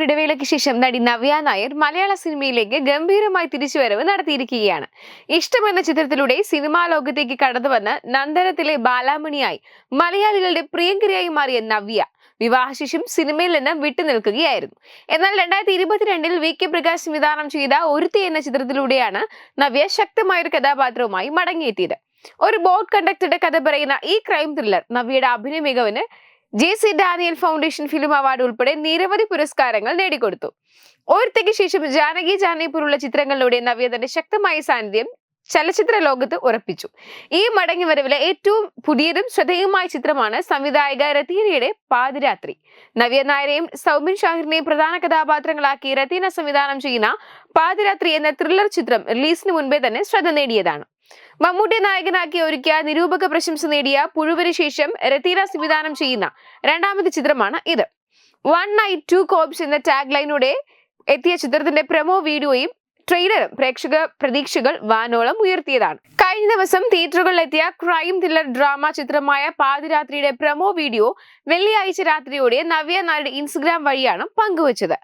ഒരിടവേളയ്ക്ക് ശേഷം നടി നവ്യ നായർ മലയാള സിനിമയിലേക്ക് ഗംഭീരമായി തിരിച്ചുവരവ് നടത്തിയിരിക്കുകയാണ്. ഇഷ്ടമെന്ന ചിത്രത്തിലൂടെ സിനിമാ ലോകത്തേക്ക് കടന്നുവന്ന് നന്ദനത്തിലെ ബാലാമണിയായി മലയാളികളുടെ പ്രിയങ്കരിയായി മാറിയ നവ്യ വിവാഹശേഷം സിനിമയിൽ നിന്ന് വിട്ടുനിൽക്കുകയായിരുന്നു. എന്നാൽ രണ്ടായിരത്തി ഇരുപത്തിരണ്ടിൽ വി കെ പ്രകാശ് സംവിധാനം ചെയ്ത ഒരുത്തി എന്ന ചിത്രത്തിലൂടെയാണ് നവ്യ ശക്തമായ ഒരു കഥാപാത്രവുമായി മടങ്ങിയെത്തിയത്. ഒരു ബോട്ട് കണ്ടക്ടറുടെ കഥ പറയുന്ന ഈ ക്രൈം ത്രില്ലർ നവ്യയുടെ അഭിനയ മികവിന് J C Daniel foundation film award ഉൾപ്പെടെ നിരവധി പുരസ്കാരങ്ങൾ നേടിക്കൊടുത്തു. ഓർത്തയ്ക്ക് ശേഷം ജാനകി ജാനകിപൂരുള്ള ചിത്രങ്ങളിലൂടെ നവ്യ തന്റെ ശക്തമായ സാന്നിധ്യം ചലച്ചിത്ര ലോകത്ത് ഉറപ്പിച്ചു. ഈ മടങ്ങി വരവിലെ ഏറ്റവും പുതിയതും ശ്രദ്ധേയമായ ചിത്രമാണ് സംവിധായക രതീനയുടെ പാതിരാത്രി. നവ്യ നായരെയും സൗബിൻ ഷാഹിറിനെയും പ്രധാന കഥാപാത്രങ്ങളാക്കി രതീന സംവിധാനം ചെയ്യുന്ന പാതിരാത്രി എന്ന ത്രില്ലർ ചിത്രം റിലീസിന് മുൻപേ തന്നെ ശ്രദ്ധ നേടിയതാണ്. മമ്മൂട്ടി നായകനാക്കി ഒരുക്കിയ നിരൂപക പ്രശംസ നേടിയ പുഴുവിന് ശേഷം രതീര സംവിധാനം ചെയ്യുന്ന രണ്ടാമത്തെ ചിത്രമാണ് ഇത്. വൺ നൈറ്റ് ടു കോപ്സ് എന്ന ടാഗ് ലൈനോടെ എത്തിയ ചിത്രത്തിന്റെ പ്രമോ വീഡിയോയും ട്രെയിലറും പ്രേക്ഷക പ്രതീക്ഷകൾ വാനോളം ഉയർത്തിയതാണ്. കഴിഞ്ഞ ദിവസം തിയേറ്ററുകളിലെത്തിയ ക്രൈം ത്രില്ലർ ഡ്രാമ ചിത്രമായ പാതിരാത്രിയുടെ പ്രൊമോ വീഡിയോ വെള്ളിയാഴ്ച രാത്രിയോടെ നവ്യ നായരുടെ ഇൻസ്റ്റഗ്രാം വഴിയാണ് പങ്കുവച്ചത്.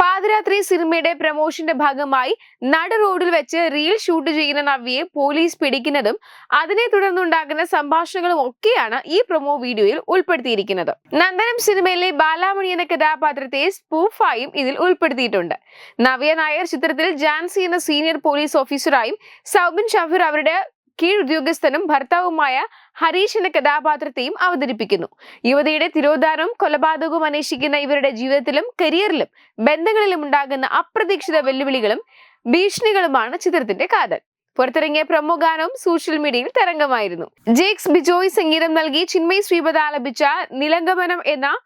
പാതിരാത്രി സിനിമയുടെ പ്രമോഷന്റെ ഭാഗമായി നട റോഡിൽ വെച്ച് റീൽ ഷൂട്ട് ചെയ്യുന്ന നവ്യയെ പോലീസ് പിടിക്കുന്നതും അതിനെ തുടർന്നുണ്ടാകുന്ന സംഭാഷണങ്ങളും ഒക്കെയാണ് ഈ പ്രൊമോ വീഡിയോയിൽ ഉൾപ്പെടുത്തിയിരിക്കുന്നത്. നന്ദനം സിനിമയിലെ ബാലാമണി എന്ന കഥാപാത്രത്തെ സ്പൂഫായും ഇതിൽ ഉൾപ്പെടുത്തിയിട്ടുണ്ട്. നവ്യ നായർ ചിത്രത്തിൽ ജാൻസി എന്ന സീനിയർ പോലീസ് ഓഫീസറായും സൗബിൻ ഷഫീർ അവരുടെ കീഴുദ്യോഗസ്ഥനും ഭർത്താവുമായ ഹരീഷ് എന്ന കഥാപാത്രത്തെയും അവതരിപ്പിക്കുന്നു. യുവതിയുടെ തിരോധാനവും കൊലപാതകവും അന്വേഷിക്കുന്ന ഇവരുടെ ജീവിതത്തിലും കരിയറിലും ബന്ധങ്ങളിലും ഉണ്ടാകുന്ന അപ്രതീക്ഷിത വെല്ലുവിളികളും ഭീഷണികളുമാണ് ചിത്രത്തിന്റെ കാതൽ. പുറത്തിറങ്ങിയ പ്രമോ ഗാനവും സോഷ്യൽ മീഡിയയിൽ തരംഗമായിരുന്നു. ജേക്സ് ബിജോയ് സംഗീതം നൽകി ചിന്മയ് ശ്രീപദ ആലപിച്ച നിലംഗമനം എന്ന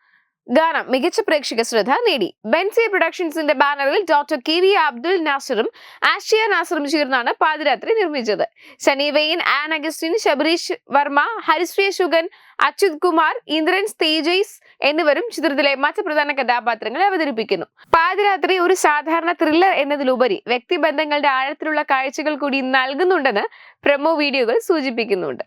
ഗാനം മികച്ച പ്രേക്ഷക ശ്രദ്ധ നേടി. ബെൻസി പ്രൊഡക്ഷൻസിന്റെ ബാനറിൽ ഡോക്ടർ കെ വി അബ്ദുൽ നാസറും ആഷിയ നാസറും ചേർന്നാണ് പാതിരാത്രി നിർമ്മിച്ചത്. ശനിവയൻ വെയിൻ ആൻ അഗസ്റ്റിൻ ശബരീഷ് വർമ്മ ഹരിശ്രീ ശുഗൻ അച്യുത് കുമാർ ഇന്ദ്രൻസ് തേജയ്സ് എന്നിവരും ചിത്രത്തിലെ മറ്റ് പ്രധാന കഥാപാത്രങ്ങളെ അവതരിപ്പിക്കുന്നു. പാതിരാത്രി ഒരു സാധാരണ ത്രില്ലർ എന്നതിലുപരി വ്യക്തിബന്ധങ്ങളുടെ ആഴത്തിലുള്ള കാഴ്ചകൾ കൂടി നൽകുന്നുണ്ടെന്ന് പ്രമോ വീഡിയോകൾ സൂചിപ്പിക്കുന്നുണ്ട്.